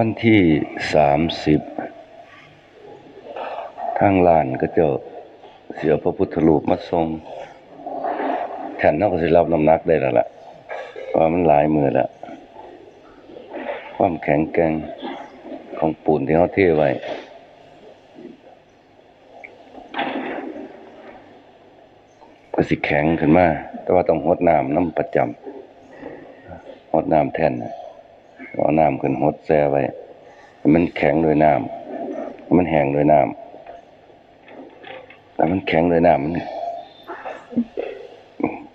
วันที่สามสิบทางลานก็เจะเสียพระพุทธรูปมาทรงแทนเขาก็สิรับน้ำหนักได้แล้วล่ะเพราะว่ามันหลายมือแล้วความแข็งแกร่งของปูนที่เขาเทไว้ก็สิแข็งขึ้นมา แต่ว่าต้องหดน้ำน้ำประจำหดน้ำแทนนะ เอาน้ำขึ้นหดแช่ไว้ มันแข็งโดวยน้ำมันแห้งโดวยน้ำแต่มันแข็งโดวยน้ำมัน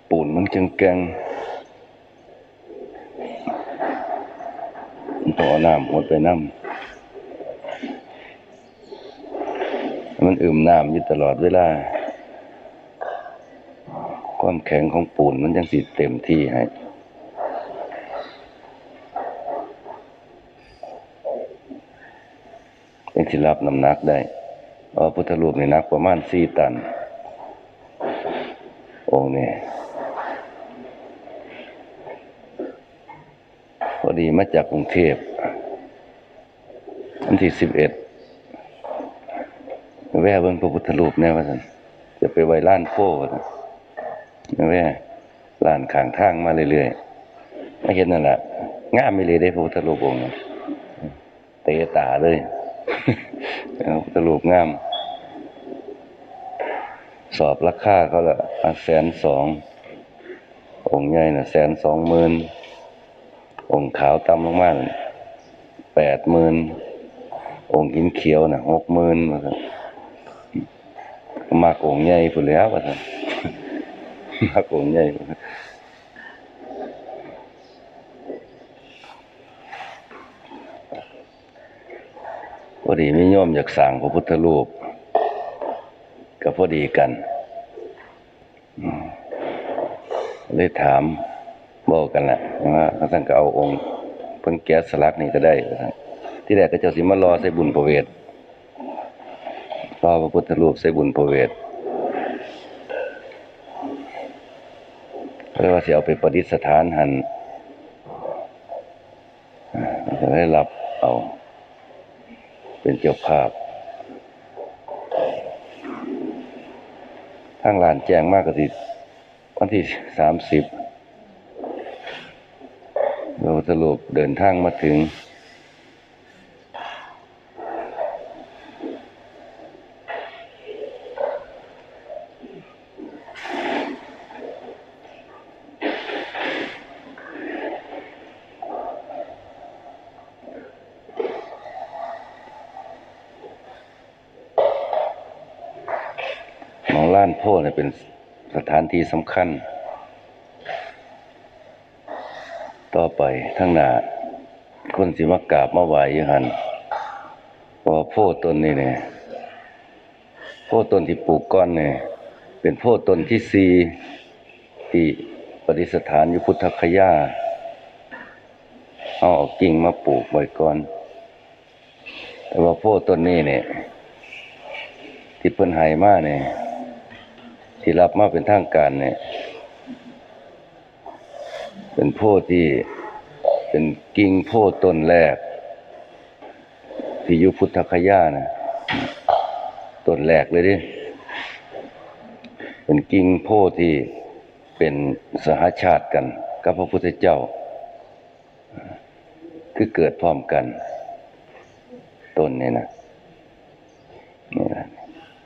ปูนมันจึงแกร่งต้อน้ำหดไปน้ำมันอึมน้ำอยู่ตลอดเวลา ความแข็งของปูนมันยังสิเต็มที่ให้ ยัง สิรับน้ำหนักได้พระพุทธรูปนี่หนักประมาณสี่ตัน องค์นี้พอดีมาจากกรุงเทพวันที่สิบเอ็ดแวะเบิ่งพระพุทธรูปแน่ว่าสันจะไปไว้ล้านโพว่าซั่นแหละล้านข้างทางมาเรื่อยๆไมาเห็นนั่นแหละง่ามไม่เลยได้พระพุทธรูปองค์เตะตาเลย พระพุทธรูปงาม สอบราคาเขาละแสนสอง องค์ใหญ่น่ะแสนสองหมื่นองค์ขาวต่ำลงมาแปดหมื่นองค์กินเขียวน่ะหกหมื่นว่าซั่นมากองค์ใหญ่พุ่นแหล้วว่าซั่นมากองค์ใหญ่ ดีมีโยมอยากสั่งพระพุทธรูปก็พอดีกันเลยถามบอกกันแหละว่าท่านก็เอาองค์เพิ่งแกะสลักนี่ก็ได้ ที่แรกก็เจ้าสิมารอใส่บุญประเวทรอพระพุทธรูปใส่บุญประเวทเรียกว่าเสิเอาไปประดิษฐานหันอ่าจะได้รับเอา เป็นเจ้าภาพทางลานแจ้งมากก็สิวันที่สามสิบเราสรุปเดินทางมาถึงานโพธิ์เนี่ยเป็นสถานที่สำคัญ ต่อไปทั้งหน้าคนสิมากราบมาไหวยู่หันพราะว่าโพธิ์ต้นนี่เนี่ยโพธิ์ต้นที่ปลูกก้อนเนี่ยเป็นโพธิ์ต้นที่สีที่ประดิษฐานอยู่พุทธคยาเอาเอากิ่งมาปลูกไว้ก่อน แต่ว่าโพธิ์ต้นนี้เนี่ยที่เพิ่นให้มาเนี่ย ที่รับมาเป็นทางการเนี่ย เป็นโพที่เป็นกิ่งโพต้นแรก ที่อยู่พุทธคยานะต้นแรกเลยดิเป็นกิ่งโพที่เป็นสหชาติกัน กับพระพุทธเจ้า คือเกิดพร้อมกันต้นนี่นะนี่นะ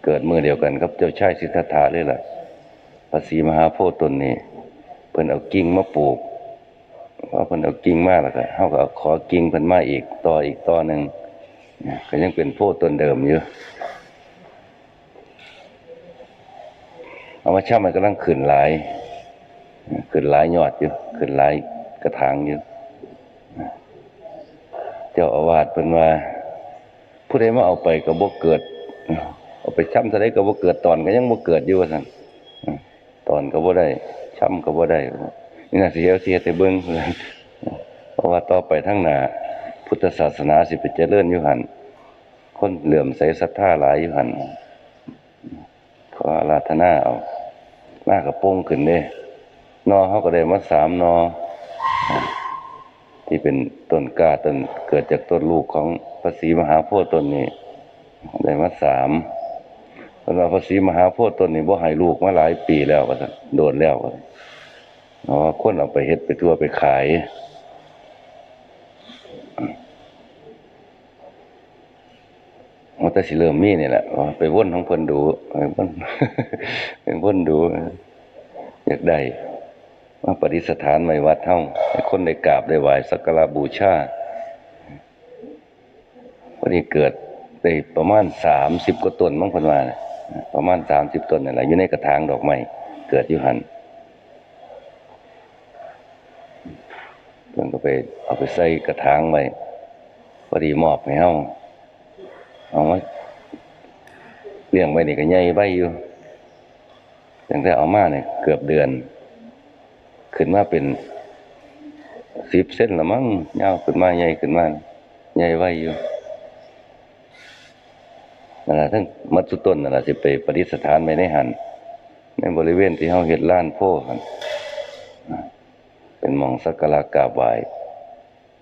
เกิดมือเดียวกันครับเจ้าชายสิทธัตถะเลยล่ะภาษีมหาโพธิ์ตนนี้เพิ่นเอากิ่งมาปลูกเพอเพิ่นเอากิ่งมาแล้วก็เฮาก็เอาขอกิ่งเพิ่นมาอีกต่ออีกต่อหนึงเนี่ยก็ยังเป็นโพธิ์ตนเดิมอยู่เอามาช่ามันกำลังขึ้นหลายขึ้นหลายยอดอยู่ขึ้นหลายกระถางอยู่เจ้าอาวาสเพิ่นว่าผู้ใดมาเอาไปก็บ่เกิด เอาไปช้ำท่าไดก็บ่เกิดตอนก็ยังบ่เกิดอยู่ว่าซั่นตอนก็บ่ได้ช้ำก็บ่ได้นี่น่าสิเอาเสียแต่เบิ่งเพราะว่าต่อไปทางหน้าพุทธศาสนาสิไปเจริญอยู่หันคนเหลื่อมใสศรัทธาหลายอยู่หันขออาราธนาเอามากระโปงขึ้นเด้นอเฮาก็ได้มาสามนอที่เป็นต้นกาต้นเกิดจากต้นลูกของพระศรีมหาโพธิ์ต้นนี้ได้มาสาม เพราะว่าพระศรีมหาโพธิ์ตนนี้บ่ให้ลูกมาหลายปีแล้วว่าซั่นโดนแล้วว่าซั่นเนาะคนเอาไปเฮ็ดไปทั่วไปขายมันแต่สิเริ่มมีนี่แหละไปว่นของเพิ่นดูไปว่นไปว่นดู อยากได้มาปฏิสถานไว้วัดเฮาให้คนได้กราบได้ไหว้สักการะบูชาวันนี้เกิดได้ประมาณ30กว่าตนมั้งพิ่นว่านะ ประมาณ30ต้นนั่นแหละอยู่ในกระถางดอกไม้เกิดอยู่หันเพิ่นก็ไปเอาไปใส่กระถางไว้พอดีมอบให้เฮาเอามาเลี้ยงไว้นี่ก็ใหญ่ใบอยู่ตั้งแต่เอามาเนี่ยเกือบเดือน ขึ้นมาเป็นสิบเส้นละมั้งยาวขึ้นมาใหญ่ขึ้นมาใหญ่ใบอยู่ นั่นแหละทั้งมัดสุต้นนั่นแหละสิไปประดิษฐานไว้ในหันในบริเวณที่เฮาเฮ็ดล้านโพหันเป็นมองสักการะกาบไหว้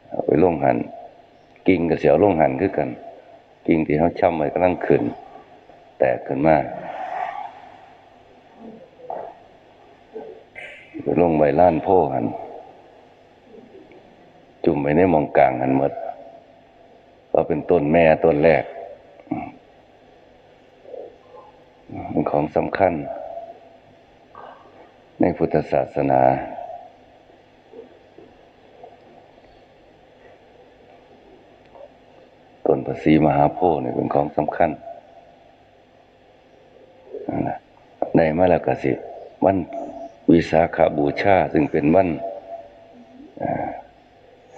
เอาไปล่งหันกิ่งก็สิเอาลงหันคือกัน กิ่งที่เขาช่ำไว้กำลังขึ้น แตกขึ้นมาไปลงใบล้านโพหัน จุ่มไปในมองกลางหันหมดก็เป็นต้นแม่ต้นแรก เป็นของสำคัญ ในพุทธศาสนา ต้นภาษีมหาโพธิ์เนี่ยเป็นของสำคัญนั่นมาล้วก็สิวันวิสาขาบูชา ซึ่งเป็นวัน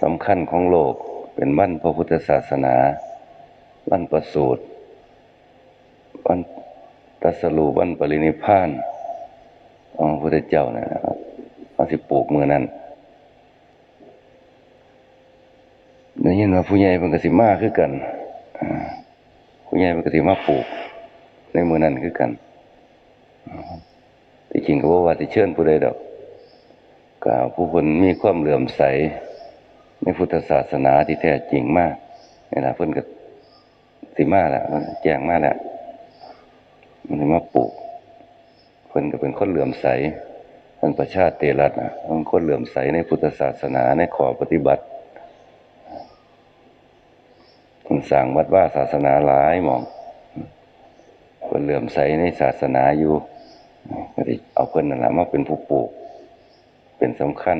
สำคัญของโลกเป็นวันพระพุทธศาสนา วันประสูติวัน ตัสรู้วันปรินิพานของพระพุทเจ้าเนะครับเอาสิปลูกมือนั้นได้ยินว่าผู้ใหญ่เป็นกสิมาคือกันผู้ใหญ่เป็นกสิมาปลูก ในมือนั้นคือกันที่จริงก็บ่ว่าสิเชิญผู้ใดดอกก็เอาผู้คนมีความเหลื่อมใส ในพุทธศาสนาที่แท้จริงมากนี่แหละเพิ่นก็สิมาแล้วเพิ่นแจ้งมาแล้ว มันมาปลูกเพิ่นก็เป็นคนเหลื่อมใสท่านประชาติเตรัตนะเป็นคนเหลื่อมใสในพุทธศาสนาในขอปฏิบัติคนสั่งวัดว่าศาสนาหลายหมองคนเหลื่อมใสในศาสนาอยู่ก็ได้เอาเพิ่นนั่นแหละมาเป็นผู้ปลูก เป็นสำคัญ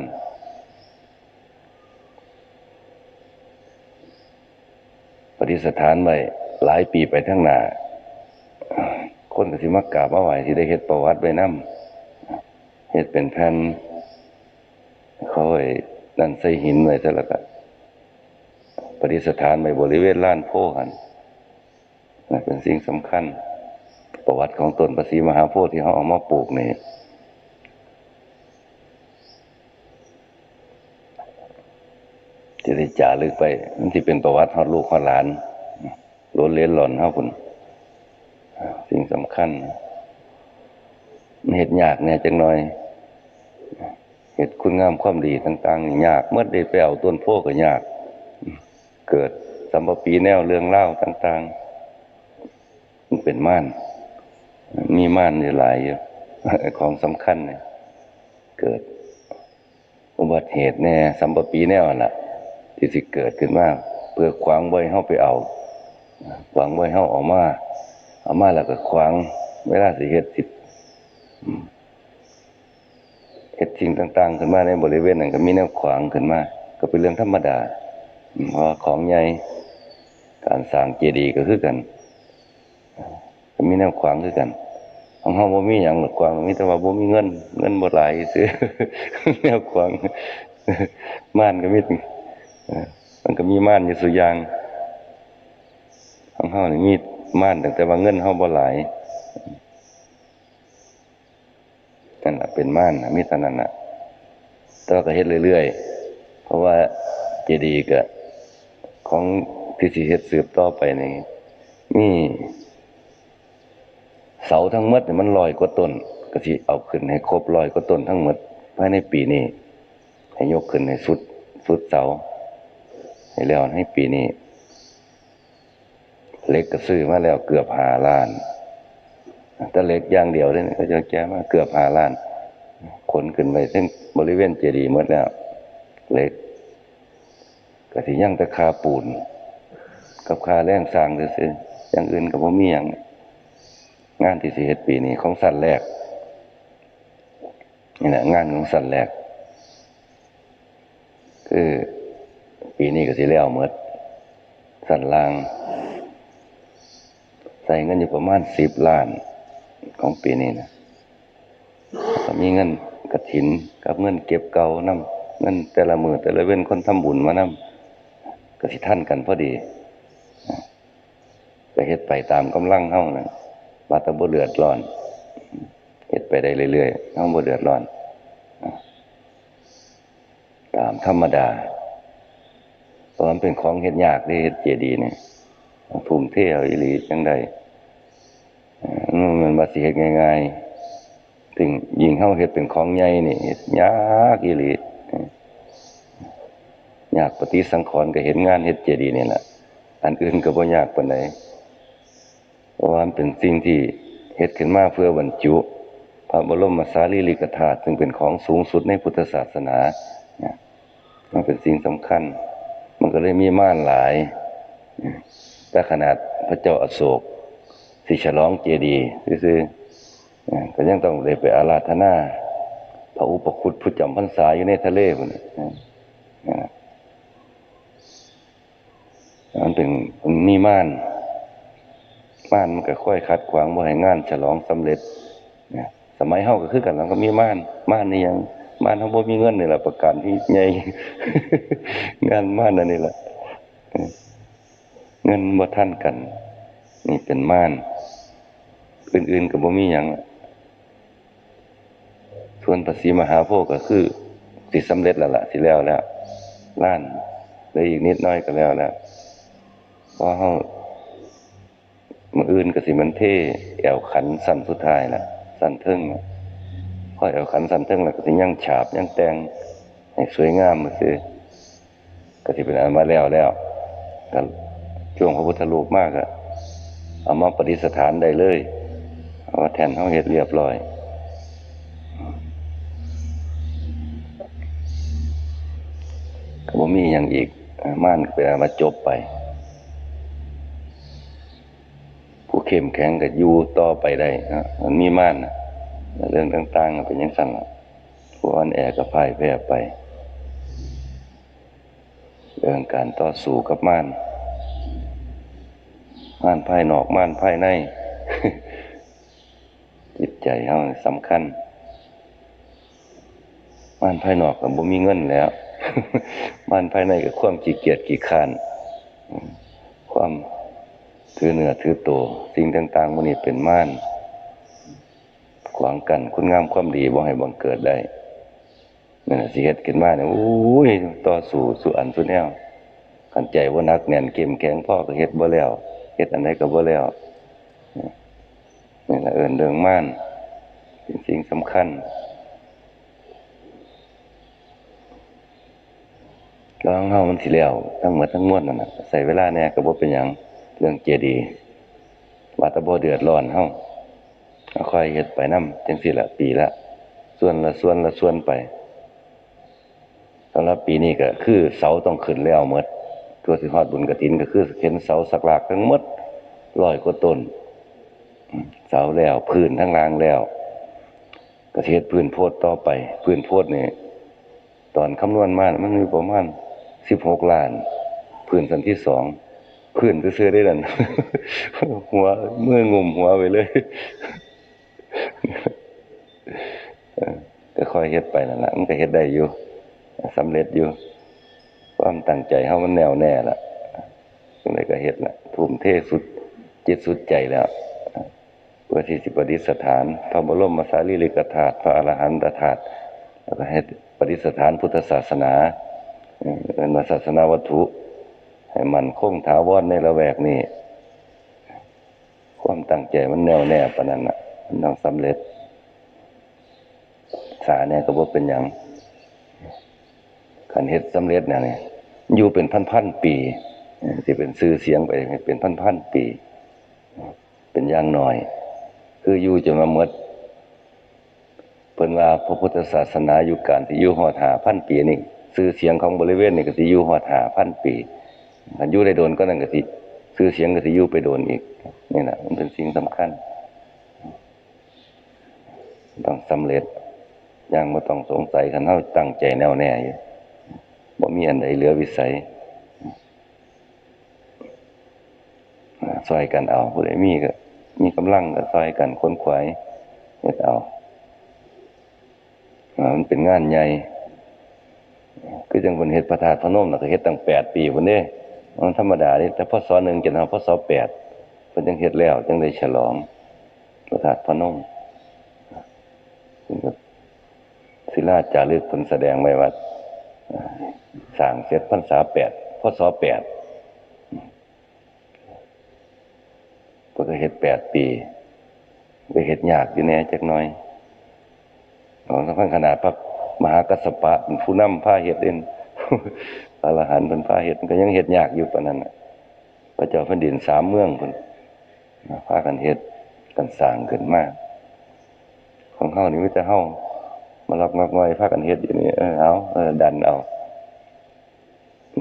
ปฏิสถานไว้หลายปีไปทั้งหน้า คนก็สิมากราบมาไหว้ที่ได้เฮ็ดประวัติไว้นำเฮ็ดเป็นแผ่นเขาไอ้นั่นใส่หินไว้ซะแล้วก็ปฏิสถานในบริเวณลานโพหันนั่นเป็นสิ่งสำคัญ ประวัติของต้นประสีมหาโพธิ์ที่เขาเอามาปลูกนี่จะได้จารึกไปมันที่เป็นประวัติฮอดลูกฮอดหลานล้นเลี้ยนหล่อนเฮาพุ่นสิ สำคัญเฮ็ดยากเนี่ยจังหน่อยเฮ็ดคุณงามความดีต่างๆยาก เมื่อได้ไปเอาต้นโพก็ยาก เกิดสัมปปีแนวเรื่องเล่าต่างๆมันเป็นม่าน มีม่านอยู่หลายอยู่ของสำคัญเนี่ยเกิด อุบัติเหตุแน่สัมปปีแนวนั่นล่ะ ที่สิเกิดขึ้นมาเพื่อขวางไว้เฮาไปเอาขวางไว้เฮาออกมา เอามาแล้วก็ขวาง เวลาสิเฮ็ดสิอืมเฮ็ดสิ่งต่าง ๆ ขึ้นมาในบริเวณนั้นก็มีแนวขวางขึ้นมา ก็เป็นเรื่องธรรมดาเพราะของใหญ่การสร้างเจดีย์ก็คือกันก็มีแนวขวางคือกันของเฮาบ่มีหยังหรอกขวางมีแต่ว่าบ่มีเงิน เงินบ่หลายซื่อแนวขวางม่านก็มีเอ่อมันก็มีม่านอยู่สุยางของเฮานี่มี ม่านตั้งแต่ว่าเงินเฮาบ่หลายนั่นล่ะเป็นม่านมีเท่านั้นน่ะแต่ว่าก็เฮ็ดเรื่อยๆ เพราะว่าเจดีย์ก็ของที่สิเฮ็ดสืบต่อไปนี่มีเสาทั้งหมดมันร้อยกว่าต้นก็สิเอาขึ้นให้ครบร้อยกว่าต้นทั้งหมดภายในปีนี้ให้ยกขึ้นให้สุดสุดเสาให้แล้วให้ปีนี้ เล็กก็ซื้อมาแล้วเกือบหาล้านแต่เล็กอย่างเดียวเลยนะก็จะแก้มาเกือบหาล้าน ขนขึ้นไปถึงบริเวณเจดีย์หมดแล้ว เล็กก็สิยังต่คาปูน กับคาแรงสร้างซื่ออย่างอื่นก็บ่มีหยังงานที่สิเฮ็ดปีนี้ของสันแรกนี่แหละงานของสันแรก คือ ปีนี้ก็สิแล้วหมดสันล่าง ใส่เงินอยู่ประมาณสิบล้านของปีนี้นะก็มีเงินกระถินกับเงินเก็บเก่านํเงินแต่ละมือแต่ละเว้นคนทำบุญมานํก็สิท่านกันพอดีก็เฮ็ดไปตามกำลังเฮานะบาตบ่เดือดร้อนเฮ็ดไปได้เรื่อยๆเฮาบ่เดือดร้อนตามธรรมดาเพราะมันเป็นของเฮ็ดยากที่เฮ็ดเจดีเนี่ย ทุ่มเทเอาอีหลีจังใดเอ่อมันมาสิเฮ็ดง่ายๆถึงยิงเฮาเฮ็ดเป็นของใหญ่นี่เฮ็ดยากอีหลียากปฏิสังขรณ์ก็เห็นงานเฮ็ดเจดีย์นี่แหละอันอื่นก็บ่ยากปานใดเพราะว่ามันเป็นสิ่งที่เฮ็ดขึ้นมาเพื่อบรรจุ พระบรมสารีริกธาตุซึ่งเป็นของสูงสุดในพุทธศาสนาเนี่ยมันเป็นสิ่งสำคัญ มันก็เลยมีม่านหลาย แต่ขนาดพระเจ้าอโศกสิฉลองเจดีย์ซื่อๆเอ่อก็ยังต้องเลยไปอาราธนาพระอุปคุตผู้จำพรรษาอยู่ในทะเลพุ่นน่ะเอ่อมันเป็นมันมีม่านม่านมันก็ค่อยขัดขวางบ่ให้งานฉลองสำเร็จสมัยเฮาก็คือกันแล้วก็มีม่าน ม่านนี่ยังม่านเฮาบ่มีเงินนี่แหละประกันที่ใหญ่งานม่านอันนี้ล่ะ เงินบ่ทันกัน นี่เป็นม่าน อื่นๆก็บ่มีหยังส่วนภาษีมหาโพธิ์ก็คือสิสำเร็จแล้วล่ะสิแล้วแล้วล้านเหลืออีกนิดน้อยก็แล้วแล้วเพราะเฮามืออื่นก็สิมันเทแอวขันสั้นสุดท้ายล่ะ สั้นเทิงน่ะพอแอวขันสั้นเทิงแล้วก็สิยังฉาบยังแตงให้สวยงามซื่อก็สิเป็นอันมาแล้วแล้วก็ ช่วงพระพุทธรูปมากอะเอามาประดิษฐานได้เลยเอาแทนเขาเฮ็ดเรียบร้อย ก็บ่มีอย่างอีกม่านเป็นมาจบไป ผู้เข้มแข็งก็อยู่ต่อไปได้นะมันมีม่านนะเรื่องต่างๆเป็นย่างสั่นละผู้อ่อนแอก็พ่ายแพ้ไป เรื่องการต่อสู้กับม่าน ม่านภายนอกม่านภายใน จิตใจเฮาสำคัญ ม่านภายนอกก็บ่มีเงินแล้ว ม่านภายในก็ความขี้เกียจขี้คร้านความถือเนื้อถือตัวสิ่งต่างๆพวกนี้เป็นม่านขวางกัน คุณงามความดีบ่ให้บังเกิดได้นั่นสิเฮ็ดขึ้นมาเนี่ยโอ้ยต่อสู้สู่อันสุดแนวขันใจว่านักแน่นเข้มแข็งพ่อก็เฮ็ดบ่แล้ว เฮ็ดอันใดก็บ่แล้วนี่ละเอิ้นเรื่องม่าน เป็นสิ่งสำคัญแล้องเฮามันสิแล้ว ทั้งหมดทั้งมวลนั่นน่ะใส่เวลาแน่ก็บ่เป็นหยังเรื่องเจดีย์ว่าต่บ่เดือดร้อนเฮาค่อยเฮ็ดไปนำจังซี่ละปีละ ส่วนละส่วนละส่วนไปสำหรับปีนี้ก็คือเสาต้องขึ้นแล้วหมด ตัวสิฮอดบุญกฐินก็คือเห็นเสาสักหลากทั้งหมดร้อยกว่าต้น เสาแล้วพื้นทั้งรางแล้วก็สิเฮ็ดพื้นโพดต่อไป พื้นโพดนี่ตอนคำนวณมามันมีประมาณ16ล้าน พื้นสันที่สองพื้นซื่อได้นั่นหัวเมื่องุมหัวไปเลยก็ค่อยเฮ็ดไปนั่นล่ะมันก็เฮ็ดได้อยู่สำเร็จอยู่ ความตั้งใจเฮามันแน่วแน่ละจังไดก็เฮ็ดละทุ่มเทสุดจิตสุดใจแล้วเพื่อที่สิประดิษฐานพระบรมสารีริกธาตุพระอรหันตธาตุแล้วก็ให้ประดิษฐานพุทธศาสนาเป็นศาสนาวัตถุ ให้มันคงถาวรในละแวกนี้ ความตั้งใจมันแน่วแน่ปานนั้นน่ะมันต้องสำเร็จสาเนี่ยก็บ่เป็นหยัง คันเฮ็ดสำเร็จเนี่ยนี่อยู่เป็นพันๆปีสิเป็นชื่อเสียงไปเป็นพันๆปี เป็นอย่างน้อย คืออยู่จนมาหมดเพิ่นว่าพระพุทธศาสนาอยู่การที่อยู่ฮอด5,000ปีนี่ชื่อเสียงของบริเวณนี่ก็สิอยู่ฮอด5,000ปีถ้าอยู่ได้โดนก็นั่นก็สิชื่อเสียงก็สิอยู่ไปโดนอีกนี่น่ะมันเป็นสิ่งสำคัญ ต้องสำเร็จอย่างบ่ต้องสงสัยคันเฮาตั้งใจแน่วแน่อยู่ บ่มีอันใดเหลือวิสัยซอยกันเอาผู้ใดมีก็ มีกำลังก็ซอยกันค้นขวายเฮ็ดเอามันเป็นงานใหญ่คือจังเพิ่นเฮ็ดพระธาตุพนมน่ะก็เฮ็ดตั้ง8ปีพุ่นเด้มันธรรมดาเด้แต่พศ1จนฮอดพศ8เพิ่นจังเฮ็ดแล้วจังได้ฉลองพระธาตุพนมศิลาจารึกเพิ่นแสดงไว้ว่า สร้างเสร็จพรรษาแปดพศแปดเพิ่นก็เฮ็ดแปดปีไปเฮ็ดยากอยู่แน่จักน่อยของสำคัญขนาดพระมหากัสสปะเป็นผู้นำพาเฮ็ดเองพระอรหันต์เพิ่นพาเฮ็ดก็ยังเฮ็ดยากอยู่ปานนั้นพระเจ้าแผ่นดินสามเมืองเพิ่นพากันเฮ็ดกันสร้างขึ้นมาก ของเฮานี่มีแต่เฮา มารับงักง่อยพากันเฮ็ดอยู่นี่เออเอาเออดันเอา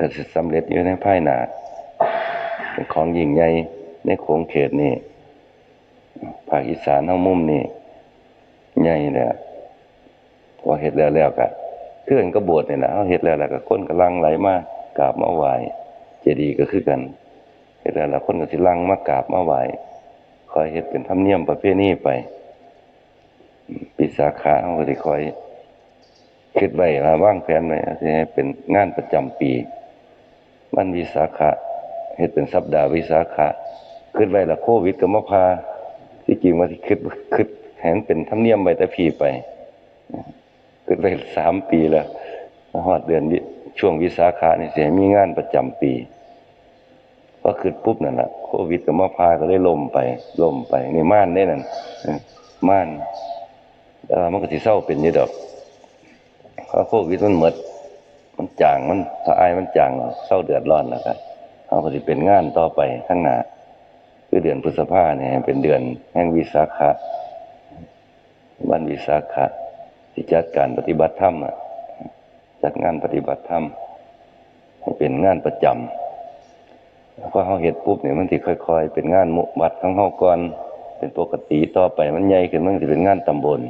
ก็สิสำเร็จอยู่ในภายหนาเป็นของยิ่งใหญ่ในโขงเขตนี่ภาคอีสานเฮามุมนี่ใหญ่แหละพอเฮ็ดแล้วแล้วก็คือกันก็บสถ์นี่ล่ะเฮาเฮ็ดแล้วแล้วก็คนก็ลังไหลมากราบมาไหว้เจดีย์ก็คือกันเฮ็ดแล้วแล้วคนก็สิลังมากราบมาไหว้คอยเฮ็ดเป็นธรรมเนียมประเพณีไป ปีสาขาเขาก็สิคอยคิดไว้ว่าวางแผนไว้สิให้เป็นงานประจำปีวันวิสาขะเฮ็ดเป็นสัปดาห์วิสาขะคิดไว้ละโควิดก็มาพาที่จริงว่าสิคิดคิดแผนเป็นธรรมเนียมไว้แต่พีไปคิดไว้สามปีแล้วฮอดเดือนช่วงวิสาขะนี่เสิให้มีงานประจำปีพอคิดปุ๊บนั่นละโควิดก็มาพาก็ได้ล่มไปล่มไปนี่ม่านได้นั่นม่าน แต่ว่ามันก็สิเศร้าเป็นอยู่ดอกเพราโควิดมันหมดมันจางมันถ้าอายมันจางเศร้าเดือดร้อนแล้วกันเขาก็สิเป็นงานต่อไปข้างหน้าคือเดือนพฤษภาเนี่ยเป็นเดือนแห่งวิสาขะวันวิสาขะที่จัดการปฏิบัติธรรมอะจัดงานปฏิบัติธรรมให้เป็นงานประจำพอเขาเฮ็ดปุ๊บเนี่ยมันสิค่อย ๆ เป็นงานหมุวัดของเฮาก่อนเป็นปกติต่อไปมันใหญ่ขึ้นมันจะเป็นงานตำบล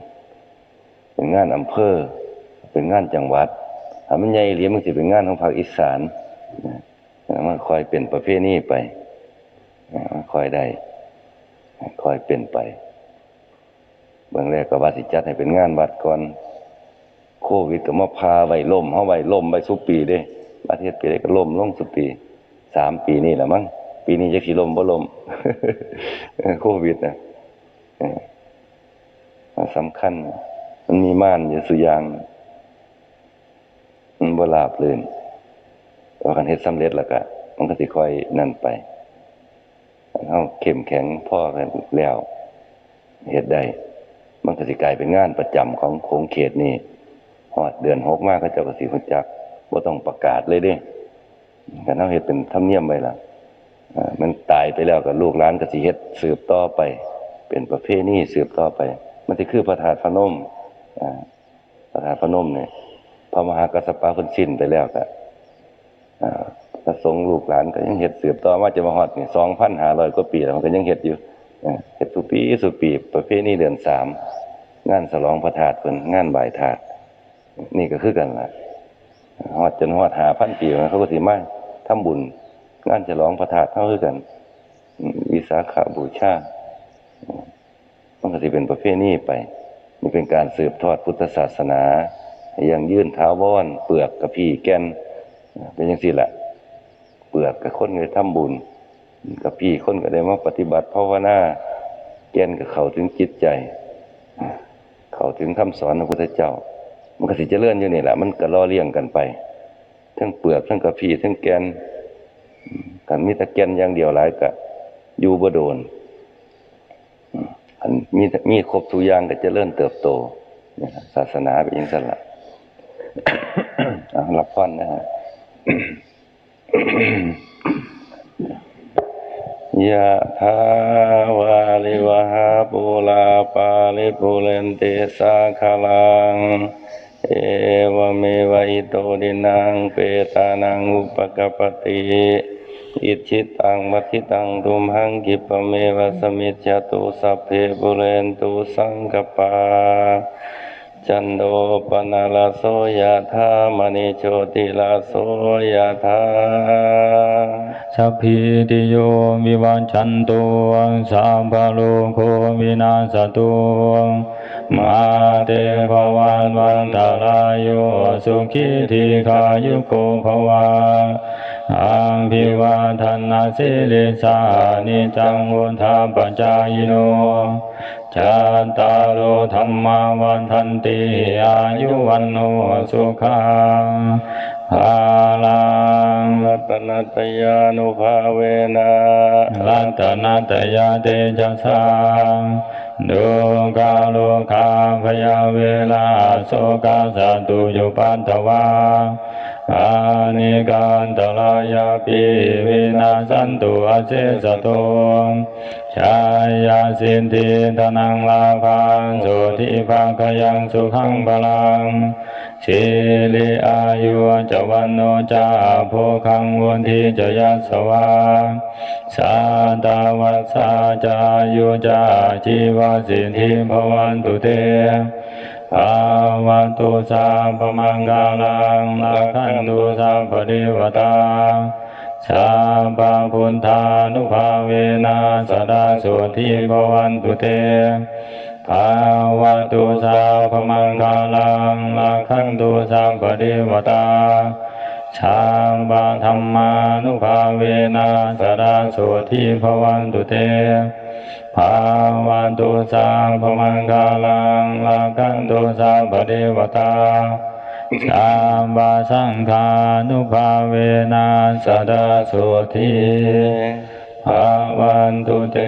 เป็นงานอำเภอ เป็นงานจังหวัดถ้ามันใหญ่เหลียมันจะเป็นงานของภาคอีสานนะมันคอยเป็นประเภทนี้ไปมันคอยได้คอยเป็นไป เบื้องแรกก็ว่าสิจัดให้เป็นงานวัดก่อน โควิดก็มาพาไว้ล่มเฮาไว้ล่มไว้สุปีเด้ประเทศปีได้ก็ล่มลงสุปีสามปีนี่แหละมั้งปีนี้จะสิล่มบ่ล่มโควิดนะสำคัญ มันมีม่านอยู่สุยางมันบ่ลาบลื่นว่าคันเฮ็ดสำเร็จแล้วก็มันก็สิค่อยนั่นไปเฮาเข้มแข็งพ่อกันแล้วเฮ็ดได้ มันก็สิกลายเป็นงานประจำของโขงเขตนี่ฮอดเดือนหกมากก็เจ้าก็สิรู้จักบ่ต้องประกาศเลยเด้คันเฮาเฮ็ดเป็นธรรมเนียมไว้ล่ะมันตายไปแล้วก็ลูกหลานก็สิเฮ็ดสืบต่อไป เป็นประเพณีสืบต่อไป มันสิคือพระธาตุพนม อ่าพระธาตุพนมเนี่ยพระมหากัสสปะเพิ่นสิ้นไปแล้วก็พระสงฆ์ลูกหลานก็ยังเฮ็ดสืบต่อมาจนมาฮอดนี่2,500กว่าปีแล้วมันก็ยังเฮ็ดอยู่เฮ็ดทุปีสุปีประเพณีเดือนสามงานฉลองพระธาตุเพิ่นงานไหว้ธาตุนี่ก็คือกันล่ะฮอดจนฮอด5,000ปีแล้วเขาก็สิมาทำบุญ งานฉลองพระธาตุเท่าคือกันมวิสาขาบูชาอืมมันก็สิเป็นประเพณีไป นี่เป็นการสืบทอดพุทธศาสนาให้ยังยื่นท้าวอนเปลือกกับพี่แก่นเป็นจังซี่แหละเปลือกกับคนก็ได้ทำบุญกับพี่คนก็ได้มาปฏิบัติภาวนาแก่นก็เข้าถึงจิตใจ เข้าถึงคำสอนของพระพุทธเจ้า มันก็สิเจริญอยู่นี่แหละมันก็ล้อเลี่ยงกันไป ทั้งเปลือกทั้งกระพีทั้งแกนกันมีแตะแกนอย่างเดียวหลายก็อยู่บ่โดน อันมีมีครบทุกอย่างก็จะเริ่มเติบโตนะศาสนาเป็นอย่างนั้นละอะรับพรนะฮะยะถาวาลิวหาปุลาปาลิปุเรนติสาคาลัง เอวเมวะอิโตดินังเปตานังอุปกปปติ อิชิตังมัทิตังตุมหังกิปเมวะสมิจจตุสัพเพปุเรนตุสังกปาจันโดปนาลาโสยะธามณิโชติลาโสยะธาสัพพิติโยวิวัชชันตุสัพพะโลโควินาศตุมาเตภวันวันตรายโยสุขิธิขายุโกภวะ อังพิวาทนาสิลิสานิจังวุธาปจายโนจัตตารโอธรรมาวันทันติอายุวันโนสุขังภาลังรัตนัตยานุภาเวนะรัตนัตยาเตจัสสังดุกาโลกาพยาเวลาโสกาสตุยุปัตตวา อานิการตลายาปิวินาสันตุอาเสสโตชายาสินติธนังลาภังสุทิภาคยังสุขังพลังสิริอายุจวันโนจาโภคังวันทิจยัสวาสาตาวัสสาจายุจาชีวสิทธิภวันตุเต ภาวัตุสาพมังกาลังลักขันตุสาปริวตาชาปาพุทธานุภาเวนะสดาสุทิภวันตุเตภาวะตุสาพมังคาลังลักขันตุสัมปริวตาชาบาธรรมานุภาเวนะสดาสุทิภวันตุเต ภาวันตุสาพมังคาลังลักขันตุสัมปริวตาสาบาสังฆานุภาเวนัสดาสุทีภาวันตุเต